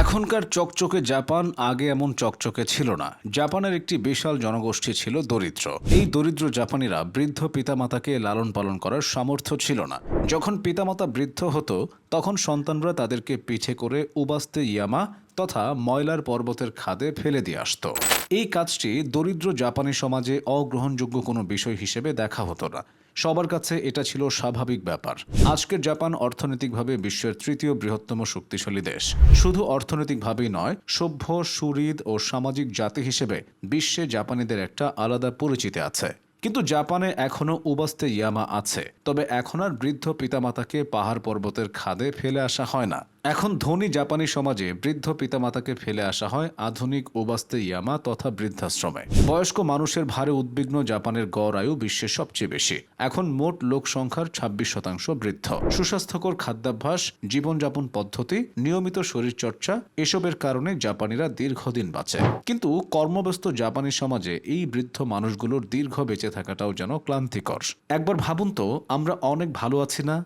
এখনকার চকচকে জাপান আগে এমন চকচকে ছিল না। জাপানের একটি বিশাল জনগোষ্ঠী ছিল দরিদ্র। এই দরিদ্র জাপানিরা বৃদ্ধ পিতামাতাকে লালন পালন করার সামর্থ্য ছিল না। যখন পিতামাতা বৃদ্ধ হতো, তখন সন্তানরা তাদেরকে পিঠে করে উবাস্তে ইয়ামা তথা ময়লার পর্বতের খাদে ফেলে দিয়ে আসত। এই কাজটি দরিদ্র জাপানি সমাজে অগ্রহণযোগ্য কোনো বিষয় হিসেবে দেখা হতো না। সবার কাছে এটা ছিল স্বাভাবিক ব্যাপার। আজকের জাপান অর্থনৈতিকভাবে বিশ্বের তৃতীয় বৃহত্তম শক্তিশালী দেশ। শুধু অর্থনৈতিকভাবেই নয়, সভ্য, সুহৃদ ও সামাজিক জাতি হিসেবে বিশ্বে জাপানিদের একটা আলাদা পরিচিতি আছে। কিন্তু জাপানে এখনও উবাস্তে ইয়ামা আছে, তবে এখন আর বৃদ্ধ পিতামাতাকে পাহাড় পর্বতের খাদে ফেলে আসা হয় না। এখন ধনী জাপানি সমাজে বৃদ্ধ পিতামাতাকে ফেলে আসা হয় আধুনিক ওবাস্তে ইয়ামা তথা বৃদ্ধাশ্রমে। বয়স্ক মানুষের ভারে উদ্বিগ্ন জাপানের গড় আয়ু বিশ্বের সবচেয়ে বেশি। এখন মোট লোক সংখ্যার ছাব্বিশ শতাংশ বৃদ্ধ। সুস্বাস্থ্যকর খাদ্যাভ্যাস, জীবনযাপন পদ্ধতি, নিয়মিত শরীরচর্চা, এসবের কারণে জাপানিরা দীর্ঘদিন বাঁচে। কিন্তু কর্মব্যস্ত জাপানি সমাজে এই বৃদ্ধ মানুষগুলোর দীর্ঘ বেঁচে থাকাটাও যেন ক্লান্তিকর। একবার ভাবুন তো, আমরা অনেক ভালো আছি না?